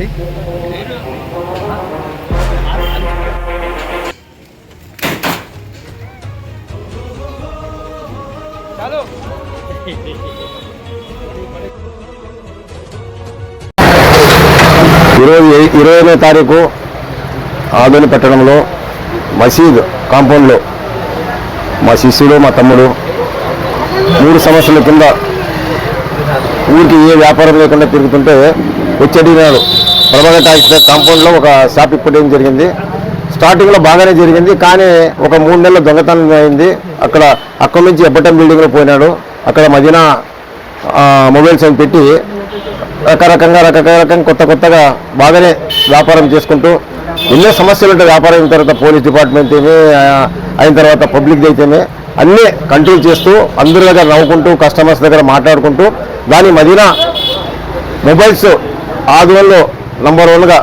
ready చాలు ఇరవై ఇరవై తారీఖు ఆదోని పట్టణంలో మసీద్ కాంపౌండ్లో మా శిష్యుడు మా తమ్ముడు మూడు సంవత్సరాల కింద ఊరికి ఏ వ్యాపారం లేకుండా తిరుగుతుంటే వచ్చి అడిగినాడు బ్రహ్మగడ్ టాక్స్ కాంపౌండ్లో ఒక షాప్ ఏం జరిగింది స్టార్టింగ్లో బాగానే జరిగింది కానీ ఒక మూడు నెలల దొంగతనం అయింది అక్కడ అక్కడ నుంచి ఎబ్బటం బిల్డింగ్లో పోయినాడు అక్కడ మధ్యన మొబైల్స్ అని పెట్టి రకరకంగా రకరకంగా కొత్త కొత్తగా బాగానే వ్యాపారం చేసుకుంటూ ఎన్నో సమస్యలు ఉంటాయి వ్యాపారం అయిన తర్వాత పోలీస్ డిపార్ట్మెంట్ ఏమి అయిన తర్వాత పబ్లిక్ అయితేనే అన్నీ కంట్రోల్ చేస్తూ అందరి దగ్గర నవ్వుకుంటూ కస్టమర్స్ దగ్గర మాట్లాడుకుంటూ దాని మధ్యన మొబైల్స్ ఆధ్వర్యంలో నంబర్ వన్గా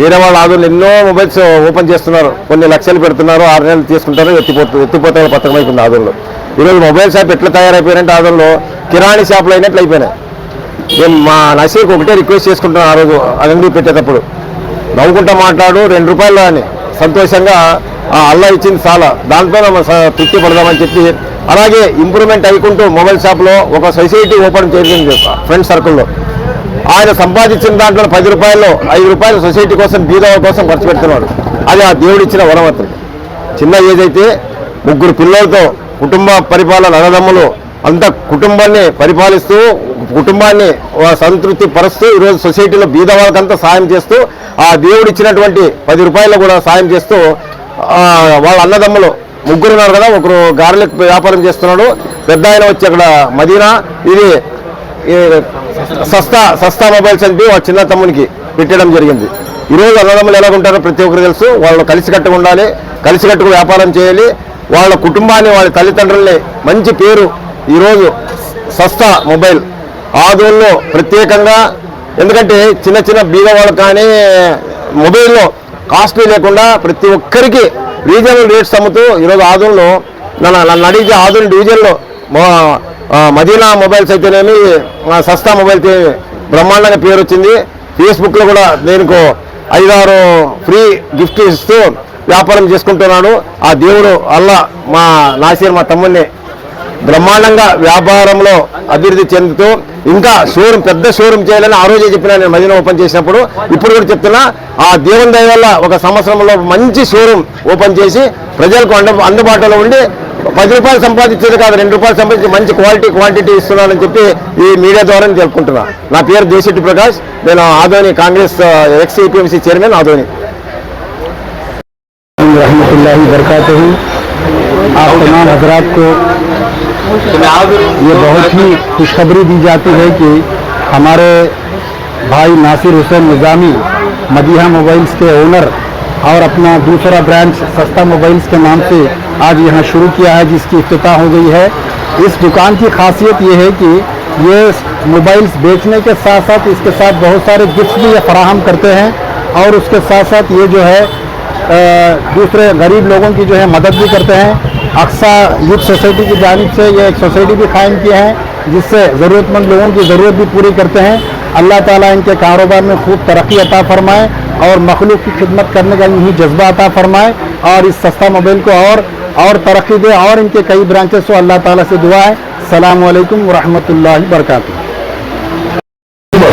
వేరే వాళ్ళు ఆదులు ఎన్నో మొబైల్స్ ఓపెన్ చేస్తున్నారు కొన్ని లక్షలు పెడుతున్నారు ఆరు నెలలు తీసుకుంటారు ఎత్తిపోతు ఎత్తిపోతారు పథకం అయిపోయింది ఆదుల్లో ఈరోజు మొబైల్ షాప్ ఎట్లా తయారైపోయారంటే ఆదుల్లో కిరాణి షాపులు అయినట్లు అయిపోయినాయి నేను మా నసీకి ఒకటే రిక్వెస్ట్ చేసుకుంటున్నాను ఆ రోజు అంగడి పెట్టేటప్పుడు నవ్వుకుంటా మాట్లాడు రెండు రూపాయలు అని సంతోషంగా ఆ అల్లా ఇచ్చింది చాలా దాంతో తృప్తి పడదామని చెప్పి అలాగే ఇంప్రూవ్మెంట్ అయికుంటూ మొబైల్ షాప్లో ఒక సొసైటీ ఓపెన్ చేసింది ఫ్రెండ్ సర్కిల్లో ఆయన సంపాదించిన దాంట్లో పది రూపాయలు ఐదు రూపాయలు సొసైటీ కోసం బీదవ కోసం ఖర్చు పెడుతున్నాడు అది ఆ దేవుడిచ్చిన వరమత్రం చిన్న ఏదైతే ముగ్గురు పిల్లలతో కుటుంబ పరిపాలన అన్నదమ్ములు అంత కుటుంబాన్ని పరిపాలిస్తూ కుటుంబాన్ని సంతృప్తి పరుస్తూ ఈరోజు సొసైటీలో బీద వాళ్ళకంతా సాయం చేస్తూ ఆ దేవుడు ఇచ్చినటువంటి పది రూపాయలు కూడా సాయం చేస్తూ వాళ్ళ అన్నదమ్ములు ముగ్గురు కదా ఒకరు గార్లిక్ వ్యాపారం చేస్తున్నాడు పెద్ద ఆయన వచ్చి అక్కడ మదీనా ఇది సస్తా సస్తా మొబైల్స్ అని వాళ్ళ చిన్న తమ్మునికి పెట్టడం జరిగింది ఈరోజు అన్నదమ్ములు ఎలా ఉంటారో ప్రతి ఒక్కరు తెలుసు వాళ్ళు కలిసికట్టుగా ఉండాలి కట్టుకు వ్యాపారం చేయాలి వాళ్ళ కుటుంబాన్ని వాళ్ళ తల్లిదండ్రుల్ని మంచి పేరు ఈరోజు సస్తా మొబైల్ ఆదుల్లో ప్రత్యేకంగా ఎందుకంటే చిన్న చిన్న బీద వాళ్ళు కానీ మొబైల్లో కాస్ట్లీ లేకుండా ప్రతి ఒక్కరికి రీజనల్ రేట్స్ అమ్ముతూ ఈరోజు ఆదుల్లో నన్ను నన్ను అడిగి ఆదుల డివిజన్లో మదీనా మొబైల్స్ అయితేనేమి సస్తా మొబైల్కి బ్రహ్మాండంగా పేరు వచ్చింది ఫేస్బుక్లో కూడా దీనికి ఐదారు ఫ్రీ గిఫ్ట్ ఇస్తూ వ్యాపారం చేసుకుంటున్నాడు ఆ దేవుడు అల్లా మా నాసీర్ మా తమ్ముడిని బ్రహ్మాండంగా వ్యాపారంలో అభివృద్ధి చెందుతూ ఇంకా షోరూమ్ పెద్ద షోరూమ్ చేయాలని ఆ రోజే చెప్పిన నేను మదీనా ఓపెన్ చేసినప్పుడు ఇప్పుడు కూడా చెప్తున్నా ఆ దేవుని దయ వల్ల ఒక సంవత్సరంలో మంచి షోరూమ్ ఓపెన్ చేసి ప్రజలకు అందుబాటులో ఉండి پہ روپیے سپادچے کا رنگ روپئے پہ مجھے کالٹی کننٹی اسے یہ میڈیا دوارا جی پیش پر کام سی چیئرمین یہ بہت ہی خوشخبری دی جاتی ہے کہ ہمارے بھائی ناصر حسین نظامی مدیہ موبائلس کے اونر اور اپنا دوسرا برانڈ سستا موبائلس کے نام سے آج یہاں شروع کیا ہے جس کی افتتاح ہو گئی ہے اس دکان کی خاصیت یہ ہے کہ یہ موبائلز بیچنے کے ساتھ ساتھ اس کے ساتھ بہت سارے گفٹ بھی یہ فراہم کرتے ہیں اور اس کے ساتھ ساتھ یہ جو ہے دوسرے غریب لوگوں کی جو ہے مدد بھی کرتے ہیں اکثر یوتھ سوسائٹی کی جانب سے یہ ایک سوسائٹی بھی قائم کیا ہیں جس سے ضرورت مند لوگوں کی ضرورت بھی پوری کرتے ہیں اللہ تعالیٰ ان کے کاروبار میں خوب ترقی عطا فرمائے اور مخلوق کی خدمت کرنے کا انہیں جذبہ عطا فرمائے اور اس سستا موبائل کو اور اور ترقی دے اور ان کے کئی برانچز کو اللہ تعالیٰ سے دعا ہے السلام علیکم ورحمۃ اللہ وبرکاتہ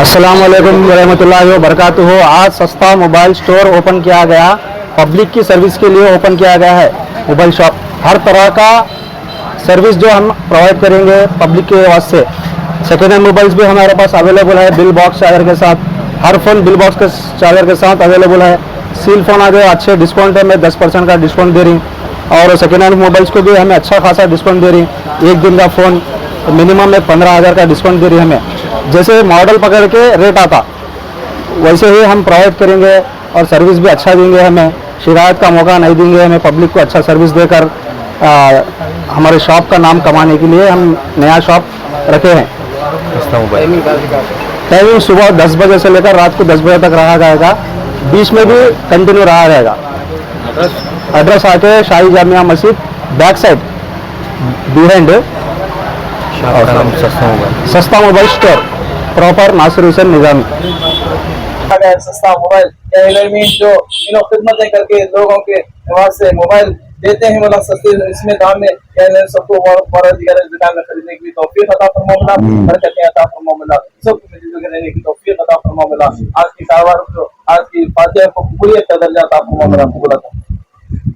السلام علیکم ورحمۃ اللہ وبرکاتہ ہو آج سستا موبائل سٹور اوپن کیا گیا پبلک کی سروس کے لیے اوپن کیا گیا ہے موبائل شاپ ہر طرح کا سروس جو ہم پرووائڈ کریں گے پبلک کے واسطے سیکنڈ ہینڈ موبائلس بھی ہمارے پاس اویلیبل ہے بل باکس چارجر کے ساتھ ہر فون بل باکس کے چارجر کے ساتھ اویلیبل ہے سیل فون آ جائے اچھے ڈسکاؤنٹ ہے میں دس پرسینٹ کا ڈسکاؤنٹ دے رہی ہوں اور سیکنڈ ہینڈ موبائلس کو بھی ہمیں اچھا خاصا ڈسکاؤنٹ دے رہی ایک دن کا فون منیمم ایک پندرہ ہزار کا ڈسکاؤنٹ دے رہی ہمیں جیسے ماڈل پکڑ کے ریٹ آتا ویسے ہی ہم پرووائڈ کریں گے اور سروس بھی اچھا دیں گے ہمیں شکایت کا موقع نہیں دیں گے ہمیں پبلک کو اچھا سروس دے کر ہمارے شاپ کا نام کمانے کے لیے ہم نیا شاپ رکھے ہیں ٹائمنگ صبح دس بجے سے لے کر رات کو دس بجے تک رہا جائے گا بیچ میں بھی کنٹینیو رہا رہے گا ایڈریس آ کے شاہی جامعہ مسجد بیک سائڈ بیہینڈ سستا mobile store proper Nasir Hussain Nizami یعنی خدمتیں کر کے لوگوں کے موبائل دیتے ہیں مطلب سستے اس میں دام میں کہہ سب کو اور فورا دیگر الزبان میں خریدنے کی توفیق عطا فرما ملا برکتیں عطا فرما ملا سب کو مجھے کے رہنے کی توفیق عطا فرما ملا آج کی کاروبار کو آج کی فاتحہ کو پوری قدر عطا فرما ملا قبول عطا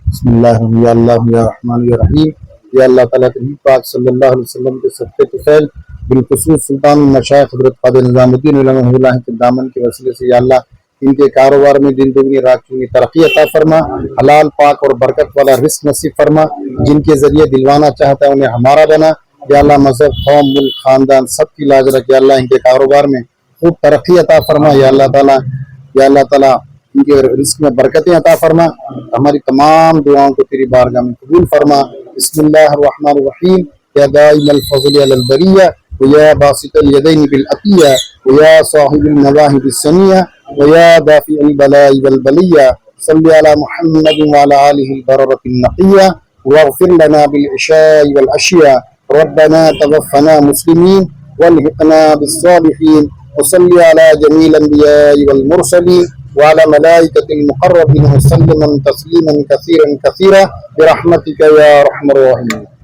بسم اللہ الرحمن اللہ یا الرحیم یا رحیم یا اللہ تعالیٰ کریم پاک صلی اللہ علیہ وسلم کے صدقے کے فیل بالخصوص سلطان المشاہ خبرت قادر نظام الدین علیہ وسلم کے دامن کے وسیلے سے یا اللہ ان کے کاروبار میں دن رات چونی ترقی عطا فرما حلال پاک اور برکت والا رسک نصیب فرما جن کے ذریعے دلوانا چاہتا ہے انہیں ہمارا بنا یا اللہ مذہب قوم ملک خاندان سب کی لاج رکھ یا اللہ ان کے کاروبار میں خوب ترقی عطا فرما یا اللہ تعالیٰ یا اللہ تعالیٰ ان کے رزق میں برکتیں عطا فرما ہماری تمام دعاؤں کو تیری بارگاہ میں قبول فرما بسم اللہ الرحمن الرحیم یا دائم الفضل البریہ البرییہ باسط الدین عقیٰ صاحب الزیہ ويا دافع البلاء والبلية صل على محمد وعلى آله البررة النقية واغفر لنا بالعشاء والعشية ربنا توفنا مسلمين والحقنا بالصالحين وصل على جميع الأنبياء والمرسلين وعلى ملائكة المقربين مسلما تسليما كثيرا كثيرا برحمتك يا أرحم الراحمين